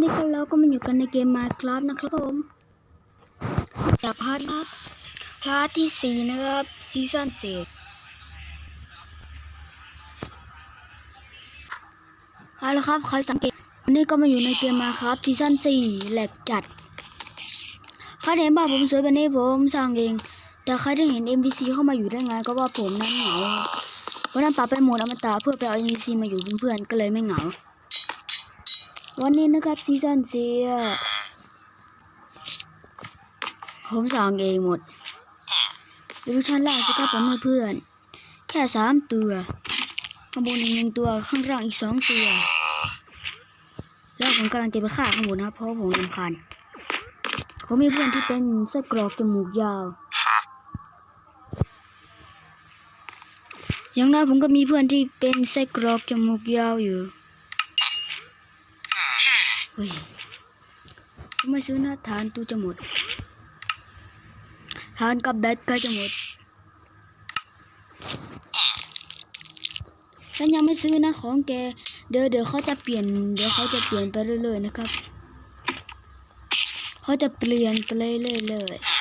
วันนี้ก็เราก็มาอยู่กันในเกม Minecraft นะครับผมจากพาร์ทครับพาร์ทที่สี่นะครับซีซั่นสี่เอาละครับใครสังเกตวันนี้ก็มาอยู่ในเกม Minecraft ซีซั่นสี่แหลกจัดใครเห็นบ้าผมสวยแบบนี้ผมสร้างเอง แต่ใครได้เห็น NPC เข้ามาอยู่ได้ไงก็ว่าผมนั้นเหงาวันนั้นปรับไปหมดอมตะเพื่อไปเอา NPC มาอยู่เป็นเพื่อนก็เลยไม่เหงา วันนี้นะครับซีซั่นสี่ผมสั่งเองหมดดูชั้นล่างสิครับผมเพื่อน แค่สามตัวข้างบนอีกหนึ่งตัวข้างล่างอีกสองตัว แล้วผมกำลังจะไปฆ่าข้างบนนะเพราะผมรำคาญผมมีเพื่อนที่เป็นไส้กรอกจมูกยาว อย่างน้อยผมก็มีเพื่อนที่เป็นไส้กรอกจมูกยาวอยู่ ฮ้ยผมไม่ซื้อนะทานตู้จะหมดทานกับแบตก็จะหมด ฉันยังไม่ซื้อนะของแก เดี๋ยวเดี๋ยวเขาจะเปลี่ยน เดี๋ยวเขาจะเปลี่ยนไปเรื่อยๆนะครับ เขาจะเปลี่ยนไปเรื่อยๆ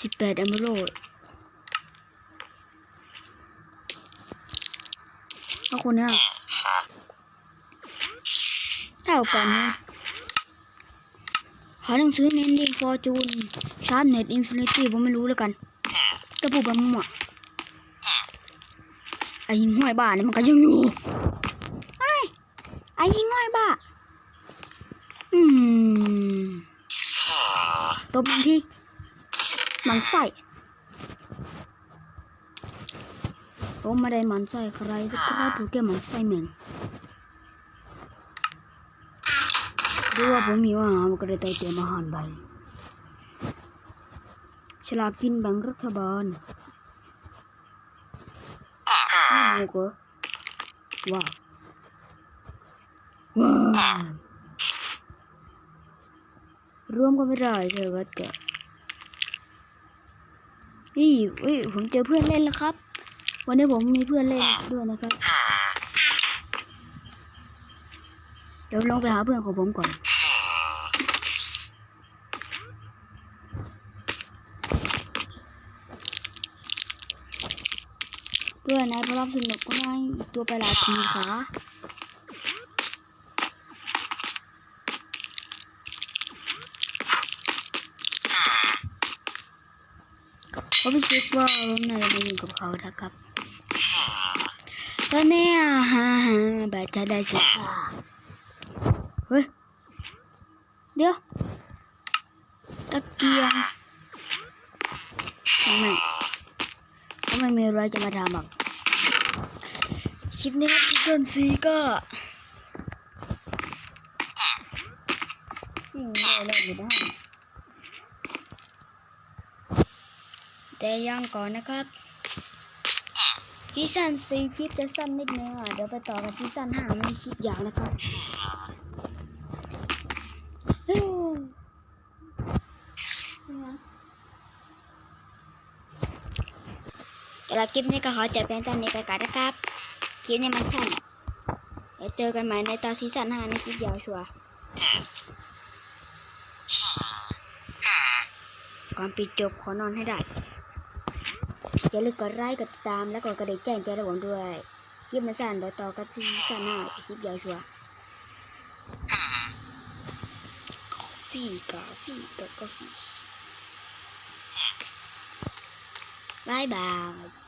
สิบแปดอมโรด เอาคนเนี้ยเอากันนะหาหนังสือเน้นดีฟอร์จูนชาร์ปเน็ตอินฟินิตี้ผมไม่รู้แล้วกันก็พูดแบบมั่วไอ้ยิงห้อยบ้าเนี่ยมันก็ยังอยู่ไอ้ไอ้ยิงห้อยบ้า อืมตบมันที่มันใส่ ผมไม่ได้หมันไส้ใครสักครั้งถูกแกหมันไส้เหม็นดูว่าผมมีอาหารมันก็เลยเตรียมอาหารไปฉลากกินแบ่งรัฐบาลนี่โมกเหรอว้าวว้าวรวมก็ไม่ได้เจอกันแกนี่เฮ้ยผมเจอเพื่อนเล่นแล้วครับ วันนี้ผมมีเพื่อนเล่นด้วยนะครับ เดี๋ยวลองไปหาเพื่อนของผมก่อน เพื่อนนายพร้อมสนุกก็ไม่อีกตัวประหลาดสีขาผมไม่คิดว่าผมน่าจะมาอยู่กับเขานะครับ ตอนนี้อะฮ่าฮ่าแบตจะได้สิเฮ้ย เดี๋ยว ตะเกียงทำไมก็ไมมีอะไรจะมาทำหรอกคลิปนี้ครับซีซั่นสี่ก็ยิ่งเลยเลยอยู่นะแต่ยังก่อนนะครับ ซีซั่นสี่คลิปจะสั้นนิดนึงอะเดี๋ยวไปต่อกันซีซั่นห้าไม่คลิปยาวนะครับเฮ้ยแต่ละคลิปนี้ก็ขอจบเพียงเท่านี้ไปก่อนนะครับ คลิปนี้มันสั้นเดี๋ยวเจอกันใหม่ในตอนซีซั่นห้าในคลิปยาวชัวร์ก่อนปิดจบขอนอนให้ได้ อย่าลืมกดไลค์กดติดตามและกดกระดิ่งแจ้งเตือนให้ผมด้วยคลิปมันสั้นเดี๋ยวต่อกันที่ซีซั่นหน้าคลิปยาวชัวร์กาแฟกาแฟกาแฟบายบาย